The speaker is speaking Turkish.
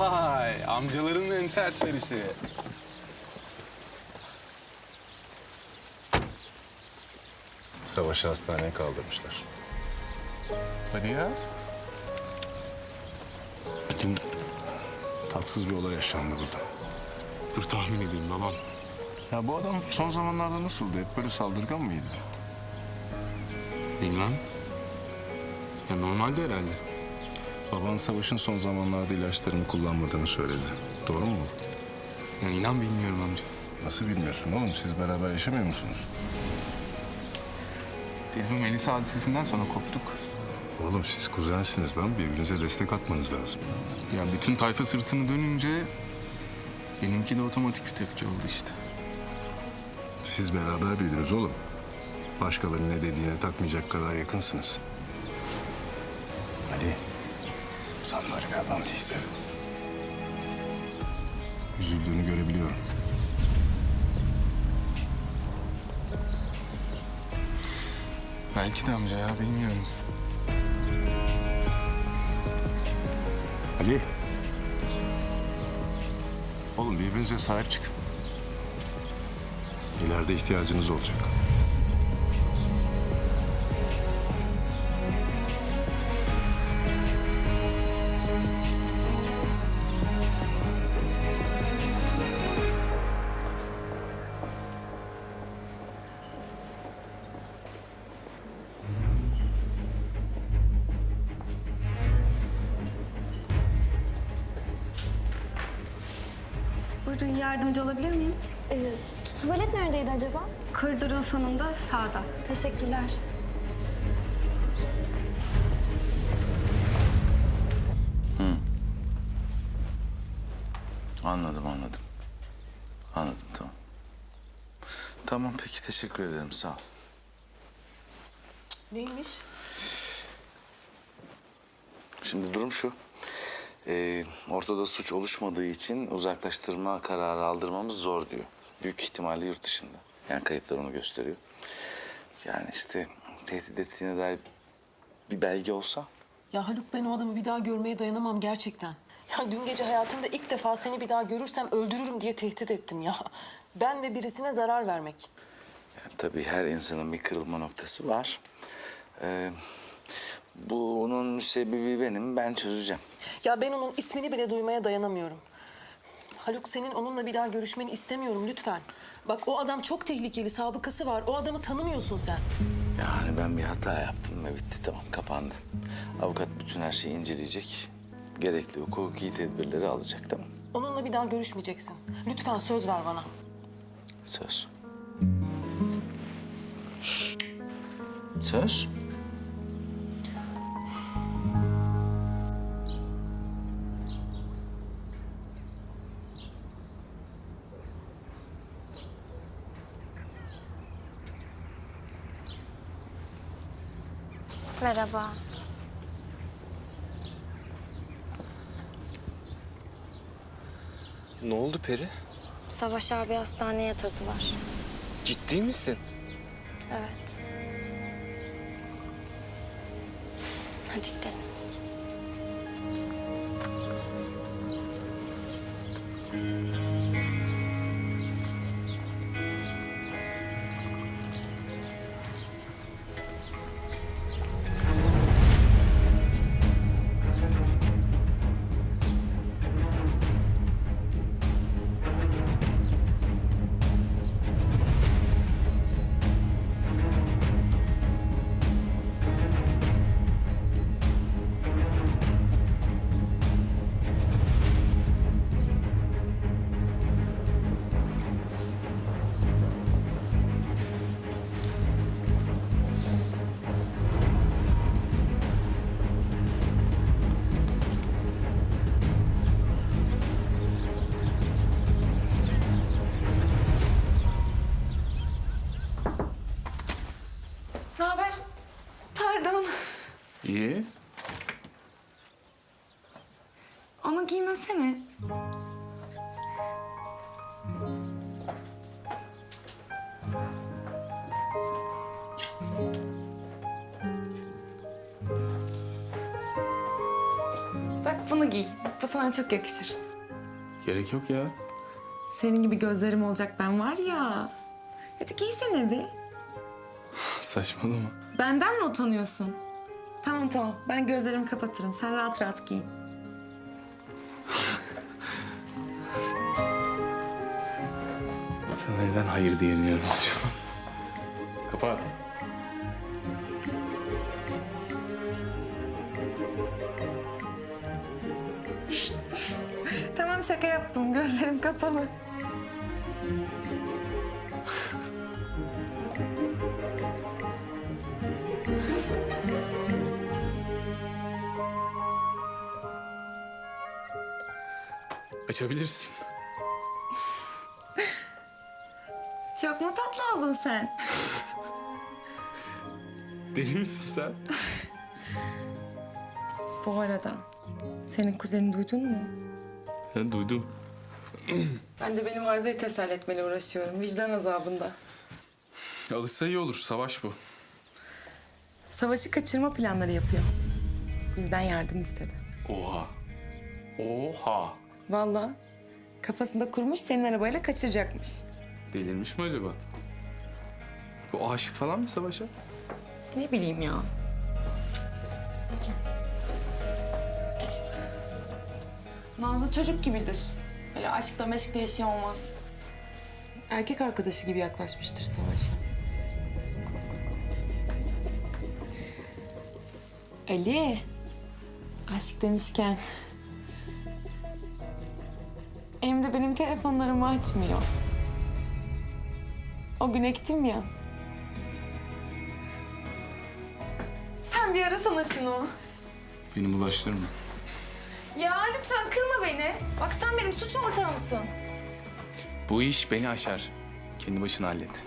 Vay amcaların en serserisi. Savaşı hastaneye kaldırmışlar. Hadi ya. Bütün tatsız bir olay yaşandı burada. Dur tahmin edeyim babam. Ya bu adam son zamanlarda nasıldı? Hep böyle saldırgan mıydı? Bilmem. Ya normalde herhalde. Baban Savaş'ın son zamanlarda ilaçlarını kullanmadığını söyledi. Doğru mu? Ya inan bilmiyorum amca. Nasıl bilmiyorsun oğlum? Siz beraber yaşamıyor musunuz? Biz bu Melisa hadisesinden sonra koptuk. Oğlum siz kuzensiniz lan. Birbirinize destek atmanız lazım. Ya bütün tayfa sırtını dönünce benimki de otomatik bir tepki oldu işte. Siz beraber büyüdünüz oğlum. Başkalarının ne dediğine takmayacak kadar yakınsınız. Ali, sen böyle bir adam değilsin. Üzüldüğünü görebiliyorum. Belki de amca ya bilmiyorum. Ali. Oğlum birbirinize sahip çıkın. İleride ihtiyacınız olacak. Buyurun yardımcı olabilir miyim? Ee, tuvalet neredeydi acaba? Koridorun sonunda sağda. Teşekkürler. Anladım, anladım. Anladım, tamam. Tamam, peki teşekkür ederim, sağ ol. Neymiş? Şimdi durum şu. Ee, ortada suç oluşmadığı için uzaklaştırma kararı aldırmamız zor diyor. Büyük ihtimalle yurt dışında. Yani kayıtlar onu gösteriyor. Yani işte tehdit ettiğine dair bir belge olsa Ya Haluk ben o adamı bir daha görmeye dayanamam gerçekten. Ya dün gece hayatımda ilk defa seni bir daha görürsem öldürürüm diye tehdit ettim ya. Ben ve birisine zarar vermek. Yani tabii her insanın bir kırılma noktası var. Ee, bunun müsebbibi benim, ben çözeceğim. Ya ben onun ismini bile duymaya dayanamıyorum. Haluk senin onunla bir daha görüşmeni istemiyorum lütfen. Bak o adam çok tehlikeli, sabıkası var. O adamı tanımıyorsun sen. Yani ben bir hata yaptım ve bitti tamam kapandı. Avukat bütün her şeyi inceleyecek. Gerekli hukuki tedbirleri alacak tamam. Onunla bir daha görüşmeyeceksin. Lütfen söz ver bana. Söz. Söz. Merhaba. Ne oldu Peri? Savaş abi hastaneye yatırdılar. Ciddi misin? Evet. Hadi gidelim. Ne Bak bunu giy. Bu sana çok yakışır. Gerek yok ya. Senin gibi gözlerim olacak ben var ya. Hadi giysene bir. Saçmalama. Benden mi utanıyorsun? Tamam tamam. Ben gözlerimi kapatırım. Sen rahat rahat giyin. Neden hayır diyemiyorum acaba? Kapat. Tamam şaka yaptım. Gözlerim kapalı. Açabilirsin. Tatlı oldun sen? Deli misin sen? Bu arada senin kuzenini duydun mu? Ben duydum. Ben de benim arzayı teselli etmeyle uğraşıyorum. Vicdan azabında. Alışsa iyi olur. Savaş bu. Savaşı kaçırma planları yapıyor. Bizden yardım istedi. Oha. Oha. Vallahi kafasında kurmuş senin arabayla kaçıracakmış. Delirmiş mi acaba? Bu aşık falan mı Savaş'a? Ne bileyim ya. Nazlı çocuk gibidir. Öyle aşkla meşkle işi olmaz. Erkek arkadaşı gibi yaklaşmıştır Savaş'a. Ali, aşk demişken... Emre benim telefonlarımı açmıyor. O gün ektim ya. Sen bir arasana şunu. Beni bulaştırma. Ya lütfen kırma beni. Bak sen benim suç ortağımsın. Bu iş beni aşar. Kendi başına hallet.